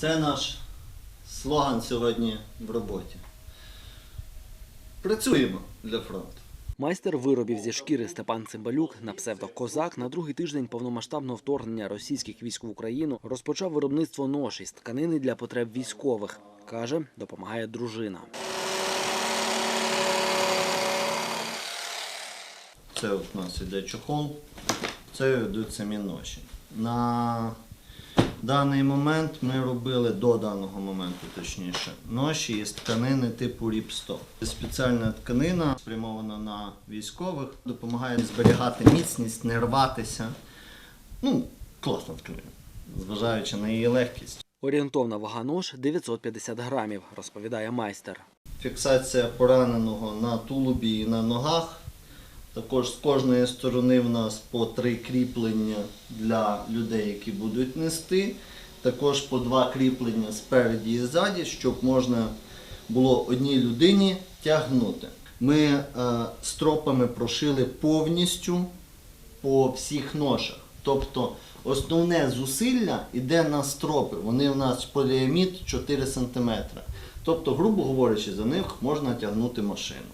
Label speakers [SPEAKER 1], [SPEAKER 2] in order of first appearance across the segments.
[SPEAKER 1] Це наш слоган сьогодні в роботі. Працюємо для фронту.
[SPEAKER 2] Майстер виробів зі шкіри Степан Цимбалюк на псевдо Козак на другий тиждень повномасштабного вторгнення російських військ в Україну розпочав виробництво ноші з тканини для потреб військових. Каже, допомагає дружина.
[SPEAKER 1] Це у нас іде чохол, це йдуть самі ноші. На даний момент ми робили до даного моменту, точніше, ноші із тканини типу ріпстоп. Спеціальна тканина спрямована на військових, допомагає зберігати міцність, не рватися. Ну, класна тканина, зважаючи на її легкість.
[SPEAKER 2] Орієнтовна вага нож 950 грамів, розповідає майстер.
[SPEAKER 1] Фіксація пораненого на тулубі і на ногах. Також з кожної сторони в нас по три кріплення для людей, які будуть нести. Також по два кріплення спереді і ззаді, щоб можна було одній людині тягнути. Ми е, стропами прошили повністю по всіх ношах. Тобто основне зусилля йде на стропи. Вони у нас поліамід 4 см. Тобто, грубо говорячи, за них можна тягнути машину.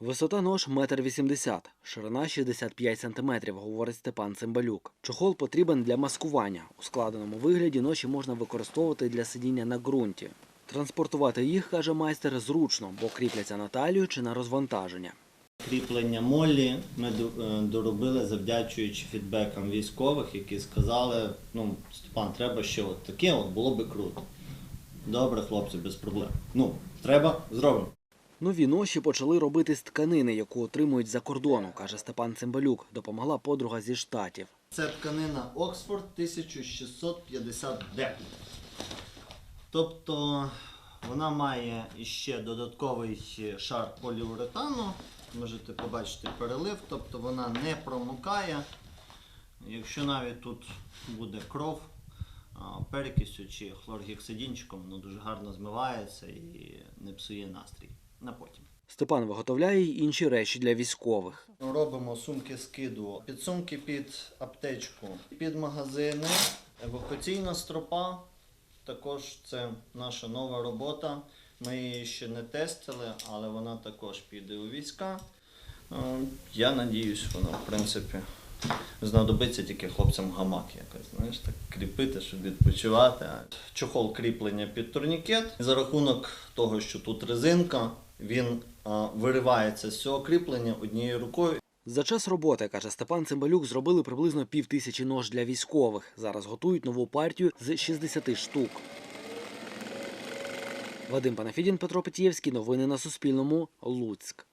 [SPEAKER 2] Висота нож 1,80 м, ширина 65 см, говорить Степан Цимбалюк. Чохол потрібен для маскування. У складеному вигляді ноші можна використовувати для сидіння на ґрунті. Транспортувати їх, каже майстер, зручно, бо кріпляться на талію чи на розвантаження.
[SPEAKER 1] Кріплення молі ми е, доробили завдячуючи фідбекам військових, які сказали, ну, Степан, треба ще от таке, от було би круто. Добре, хлопці, без проблем. Ну, треба, зробимо.
[SPEAKER 2] Нові ноші почали робити з тканини, яку отримують за кордону, каже Степан Цимбалюк. Допомогла подруга зі штатів.
[SPEAKER 1] Це тканина Оксфорд 1650D. Тобто вона має іще додатковий шар поліуретану. Можете побачити перелив, тобто вона не промокає. Якщо навіть тут буде кров перекисю чи хлоргексидінчиком, воно дуже гарно змивається і не псує настрій на потім.
[SPEAKER 2] Степан виготовляє й інші речі для військових.
[SPEAKER 1] Робимо сумки скиду, підсумки під аптечку, під магазини, евакуаційна стропа. Також це наша нова робота. Ми її ще не тестили, але вона також піде у війська. Е, Я надіюсь, вона в принципі знадобиться тільки хлопцям гамак якось, знаєш, так кріпити, щоб відпочивати. Чохол кріплення під турнікет. За рахунок того, що тут резинка, він виривається з цього кріплення однією рукою.
[SPEAKER 2] За час роботи, каже Степан Цимбалюк, зробили приблизно пів тисячі нож для військових. Зараз готують нову партію з 60 штук. Вадим Панафідін, Петро Петєвський. Новини на Суспільному. Луцьк.